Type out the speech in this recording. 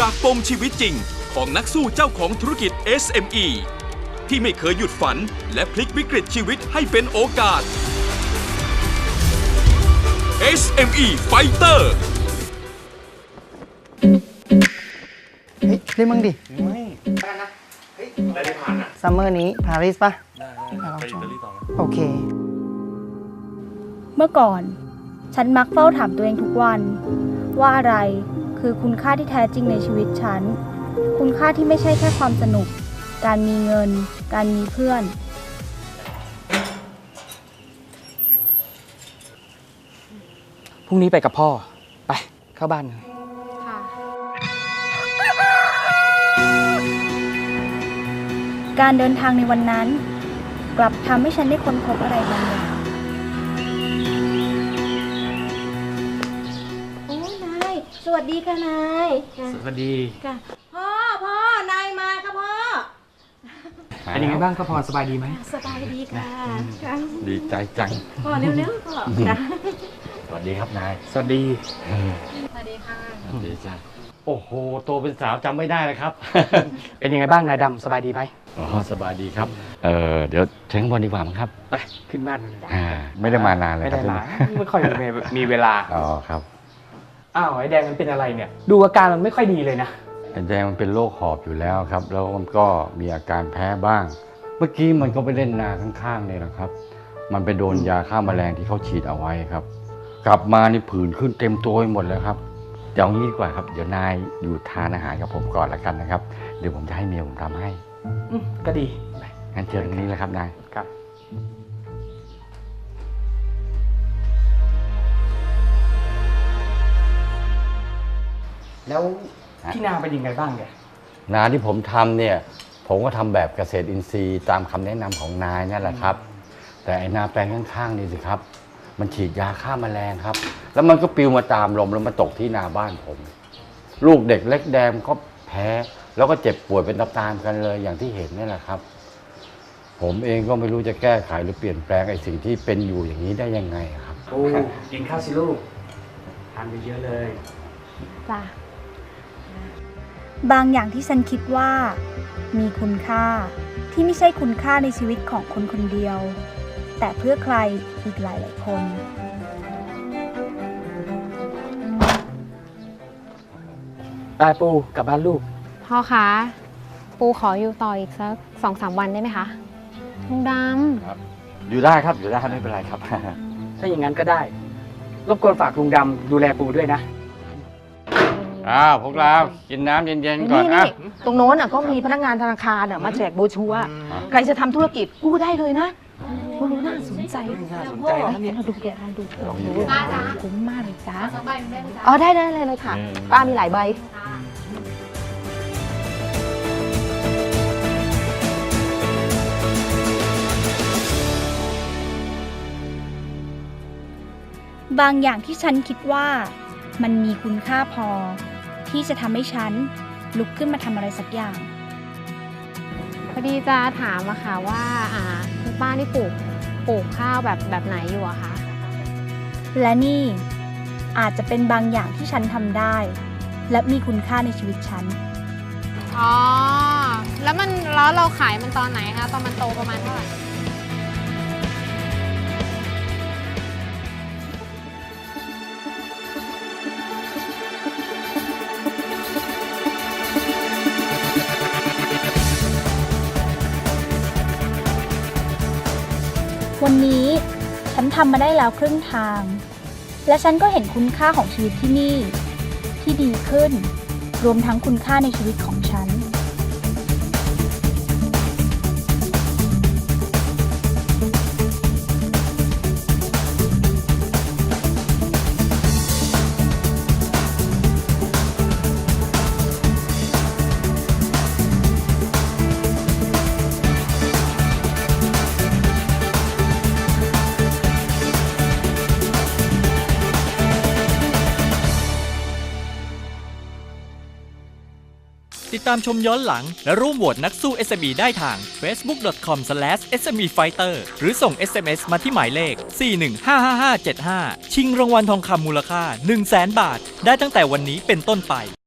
จากปมชีวิตจริง ของนักสู้เจ้าของธุรกิจ SME ที่ไม่เคยหยุดฝัน และพลิกวิกฤตชีวิตให้เป็นโอกาส SME Fighter เฮ้ยเล่นมึงดิไม่ได้ได้ผ่านอะซัมเมอร์นี้ปารีสปะได้ไปอิตาลีต่อไหมโอเค เมื่อก่อน ฉันมักเฝ้าถามตัวเองทุกวัน ว่าอะไร คือคุณค่าที่แท้จริงในชีวิตฉัน คุณค่าที่ไม่ใช่แค่ความสนุก การมีเงิน การมีเพื่อน พรุ่งนี้ไปกับพ่อ ไปเข้าบ้านเลยการเดินทางในวันนั้น กลับทำให้ฉันได้ค้นพบอะไรบางอย่าง วัสดีค่ะนายค่ะสวัสดี ค่ะพ่อพ่อนายมาค่ะพ่อเป็นยังไงบ้างก็พรสบายดีไหมสบายดีค่ะค่ะดีใจจังพ่อเร็วๆพ่อค่ะสวัสดีครับนาย สวัสดี สวัสดีจ้ะโอ้โห โตเป็นสาวจำไม่ได้เลยครับ เป็นยังไงบ้างนายดำสบายดีไหมอ๋อ สบายดีครับ เออเดี๋ยวเชิญข้างบนดีกว่ามั้งครับ ไป ขึ้นบ้านกันเลยอ่าไม่ได้มานานเลยไม่ครัได้บมาไม่ค่อยมีมีเวลา อ๋อ ครับ อ้าวไอ้แดงมันเป็นอะไรเนี่ย ดูอาการมันไม่ค่อยดีเลยนะไอ้แดงมันเป็นโรคหอบอยู่แล้วครับ แล้วมันก็มีอาการแพ้บ้าง เมื่อกี้มันก็ไปเล่นนาข้างๆเนี่ยนะครับ มันไปโดนยาฆ่าแมลงที่เขาฉีดเอาไว้ครับ กลับมานี่ผื่นขึ้นเต็มตัวไปหมดแล้วครับเดี๋ยวเอางี้ดีกว่าครับเดี๋ยวนายอยู่ทานอาหารกับผมก่อนละกันนะครับ เดี๋ยวผมจะให้เมียผมทำให้ อืมก็ดีไปงั้นเชิญตรงนี้เลยครับนาย ครับ แล้วที่นาเป็นยังไงบ้างเนี่ยนาที่ผมทำเนี่ย ผมก็ทำแบบเกษตรอินทรีย์ตามคำแนะนำของนายนั่นแหละครับ แต่ไอ้นาแปลงข้างๆนี่สิครับ มันฉีดยาฆ่าแมลงครับ แล้วมันก็ปลิวมาตามลมแล้วมาตกที่นาบ้านผม ลูกเด็กเล็กแดงก็แพ้ แล้วก็เจ็บป่วยเป็นตามๆกันเลยอย่างที่เห็นนี่แหละครับ ผมเองก็ไม่รู้จะแก้ไขหรือเปลี่ยนแปลงไอ้สิ่งที่เป็นอยู่อย่างนี้ได้ยังไงครับ โอ้กินข้าวสิลูกทานไปเยอะเลย จ้ะ บางอย่างที่ฉันคิดว่า มีคุณค่าที่ไม่ใช่คุณค่าในชีวิตของคนคนเดียว แต่เพื่อใครอีกหลายหลายๆคน ไปปูกลับบ้านลูก พ่อคะ ปูขออยู่ต่ออีกสักสองสามวันได้ไหมคะลุงดอยู่ได้ครับอยู่ได้ไม่เป็นไรครับ ถ้าอย่างนั้นก็ได้ รบกวนฝากลุงดำดูแลปูด้วยนะำ อ้าวพวกเรากินน้ำเย็นๆก่อนนี่อะนี่ตรงโน้นอะก็มีพนักงานธนาคารอะมาแจกโบรชัวร์ใครจะทำธุรกิจกู้ได้เลยนะโอ้โหน่าสนใจน่าสนใจนะเนี่ยมาดูแกลองดูลองดูคุ้มมากเลยจ้าอ๋อได้ได้เลยเลยค่ะ ป้ามีหลายใบ บางอย่างที่ฉันคิดว่า มันมีคุณค่าพอ ที่จะทำให้ฉันลุกขึ้นมาทำอะไรสักอย่าง พอดีจะถามอะค่ะว่าอ่าคุณป้านี่ปลูกปลูกข้าวแบบแบบไหนอยู่อะคะ และนี่อาจจะเป็นบางอย่างที่ฉันทำได้ และมีคุณค่าในชีวิตฉัน อ๋อ แล้วมันแล้วเราขายมันตอนไหนคะ ตอนมันโตประมาณเท่าไหร่ วันนี้ฉันทำมาได้แล้วครึ่งทาง และฉันก็เห็นคุณค่าของชีวิตที่นี่ ที่ดีขึ้น รวมทั้งคุณค่าในชีวิตของฉัน ติดตามชมย้อนหลัง และร่วมโหวตนักสู้ SME ได้ทาง facebook.com/smefighter หรือส่ง SMS มาที่หมายเลข 4155575 ชิงรางวัลทองคำมูลค่า 100,000บาท ได้ตั้งแต่วันนี้เป็นต้นไป